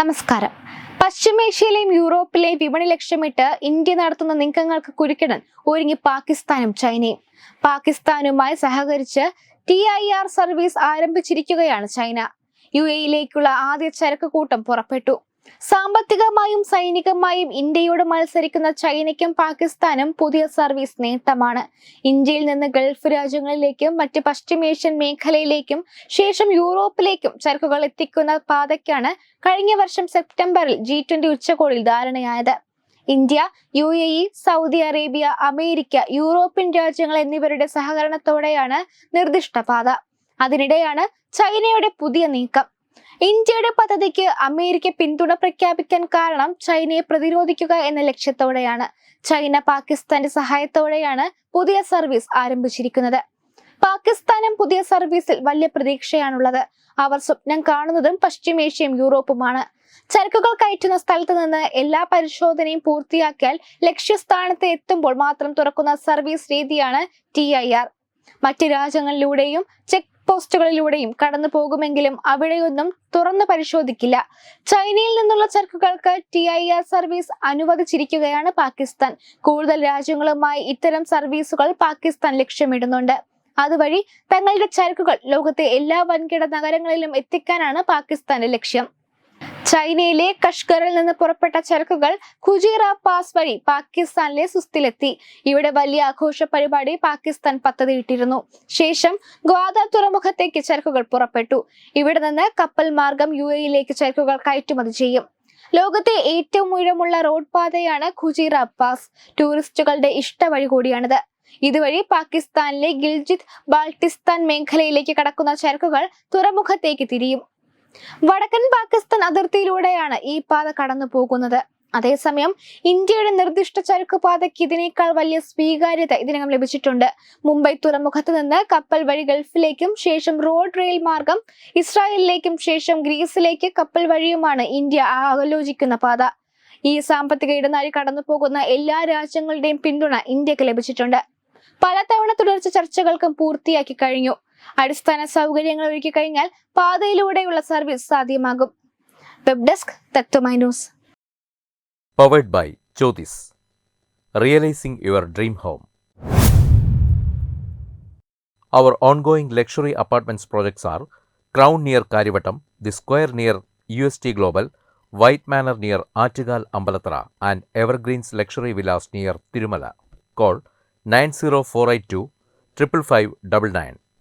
നമസ്കാരം. പശ്ചിമേഷ്യയിലെയും യൂറോപ്പിലെയും വിപണി ലക്ഷ്യമിട്ട് ഇന്ത്യ നടത്തുന്ന നീക്കങ്ങൾക്ക് കുരുക്കിടാൻ ഒരുങ്ങി പാകിസ്ഥാനും ചൈനയും. പാകിസ്ഥാനുമായി സഹകരിച്ച് ടി ഐ ആർ സർവീസ് ആരംഭിച്ചിരിക്കുകയാണ് ചൈന. യു എയിലേക്കുള്ള ആദ്യ ചരക്ക് കൂട്ടം പുറപ്പെട്ടു. സാമ്പത്തികമായും സൈനികമായും ഇന്ത്യയോട് മത്സരിക്കുന്ന ചൈനയ്ക്കും പാകിസ്ഥാനും പുതിയ സർവീസ് നേട്ടമാണ്. ഇന്ത്യയിൽ നിന്ന് ഗൾഫ് രാജ്യങ്ങളിലേക്കും മറ്റ് പശ്ചിമേഷ്യൻ മേഖലയിലേക്കും ശേഷം യൂറോപ്പിലേക്കും ചരക്കുകൾ എത്തിക്കുന്ന പാതയ്ക്കാണ് കഴിഞ്ഞ വർഷം സെപ്റ്റംബറിൽ ജി ട്വന്റി ഉച്ചകോടിയിൽ ധാരണയായത്. India U A E Saudi Arabia America European രാജ്യങ്ങൾ എന്നിവരുടെ സഹകരണത്തോടെയാണ് നിർദ്ദിഷ്ട പാത. അതിനിടെയാണ് ചൈനയുടെ പുതിയ നീക്കം. ഇന്ത്യയുടെ പദ്ധതിക്ക് അമേരിക്ക പിന്തുണ പ്രഖ്യാപിക്കാൻ കാരണം ചൈനയെ പ്രതിരോധിക്കുക എന്ന ലക്ഷ്യത്തോടെയാണ്. ചൈന പാകിസ്ഥാന്റെ സഹായത്തോടെയാണ് പുതിയ സർവീസ് ആരംഭിച്ചിരിക്കുന്നത്. പാകിസ്ഥാനും പുതിയ സർവീസിൽ വലിയ പ്രതീക്ഷയാണുള്ളത്. അവർ സ്വപ്നം കാണുന്നതും പശ്ചിമേഷ്യയും യൂറോപ്പുമാണ്. ചരക്കുകൾ കയറ്റുന്ന സ്ഥലത്ത് നിന്ന് എല്ലാ പരിശോധനയും പൂർത്തിയാക്കിയാൽ ലക്ഷ്യസ്ഥാനത്ത് എത്തുമ്പോൾ മാത്രം തുറക്കുന്ന സർവീസ് രീതിയാണ് ടി മറ്റ് രാജ്യങ്ങളിലൂടെയും ചെക്ക് പോസ്റ്റുകളിലൂടെയും കടന്നു പോകുമെങ്കിലും അവിടെയൊന്നും തുറന്നു പരിശോധിക്കില്ല. ചൈനയിൽ നിന്നുള്ള ചരക്കുകൾക്ക് ടി ഐ ആർ സർവീസ് അനുവദിച്ചിരിക്കുകയാണ് പാകിസ്ഥാൻ. കൂടുതൽ രാജ്യങ്ങളുമായി ഇത്തരം സർവീസുകൾ പാകിസ്ഥാൻ ലക്ഷ്യമിടുന്നുണ്ട്. അതുവഴി തങ്ങളുടെ ചരക്കുകൾ ലോകത്തെ എല്ലാ വൻകിട നഗരങ്ങളിലും എത്തിക്കാനാണ് പാകിസ്ഥാന്റെ ലക്ഷ്യം. ചൈനയിലെ കഷ്കറിൽ നിന്ന് പുറപ്പെട്ട ചരക്കുകൾ ഖുജീറ പാസ് വഴി പാകിസ്ഥാനിലെ സുസ്തിലെത്തി ഇവിടെ വലിയ ആഘോഷ പരിപാടി പാകിസ്ഥാൻ പദ്ധതിയിട്ടിരുന്നു. ശേഷം ഗ്വാദ തുറമുഖത്തേക്ക് ചരക്കുകൾ പുറപ്പെട്ടു. ഇവിടെ നിന്ന് കപ്പൽ മാർഗം യു എയിലേക്ക് ചരക്കുകൾ കയറ്റുമതി ചെയ്യും. ലോകത്തെ ഏറ്റവും ഉയരമുള്ള റോഡ് പാതയാണ് ഖുജീറ പാസ്. ടൂറിസ്റ്റുകളുടെ ഇഷ്ട വഴി കൂടിയാണിത്. ഇതുവഴി പാകിസ്ഥാനിലെ ഗിൽജിത് ബാൾട്ടിസ്ഥാൻ മേഖലയിലേക്ക് കടക്കുന്ന ചരക്കുകൾ തുറമുഖത്തേക്ക് തിരിയും. വടക്കൻ പാകിസ്ഥാൻ അതിർത്തിയിലൂടെയാണ് ഈ പാത കടന്നു പോകുന്നത്. അതേസമയം ഇന്ത്യയുടെ നിർദ്ദിഷ്ട ചരക്ക് പാതയ്ക്ക് ഇതിനേക്കാൾ വലിയ സ്വീകാര്യത ഇതിനകം ലഭിച്ചിട്ടുണ്ട്. മുംബൈ തുറമുഖത്ത് നിന്ന് കപ്പൽ വഴി ഗൾഫിലേക്കും ശേഷം റോഡ് റെയിൽ മാർഗം ഇസ്രായേലിലേക്കും ശേഷം ഗ്രീസിലേക്ക് കപ്പൽ വഴിയുമാണ് ഇന്ത്യ ആലോചിക്കുന്ന പാത. ഈ സാമ്പത്തിക ഇടനാഴി കടന്നു പോകുന്ന എല്ലാ രാജ്യങ്ങളുടെയും പിന്തുണ ഇന്ത്യയ്ക്ക് ലഭിച്ചിട്ടുണ്ട്. പലതവണ തുടർച്ച ചർച്ചകൾക്കും പൂർത്തിയാക്കി കഴിഞ്ഞു. അടിസ്ഥാന സൗകര്യങ്ങൾ ഒരുക്കി കഴിഞ്ഞാൽ പാതയിലൂടെയുള്ള സർവീസ് സാധ്യമാകും web desk Tatwamayi news Powered by Jyotis. Realizing your dream home. Our ongoing luxury apartments projects are Crown near Karivattam, The Square near UST Global, White Manor near Attigal Ambalatra, and Evergreens Luxury Villas near Tirumala. Call 90482 555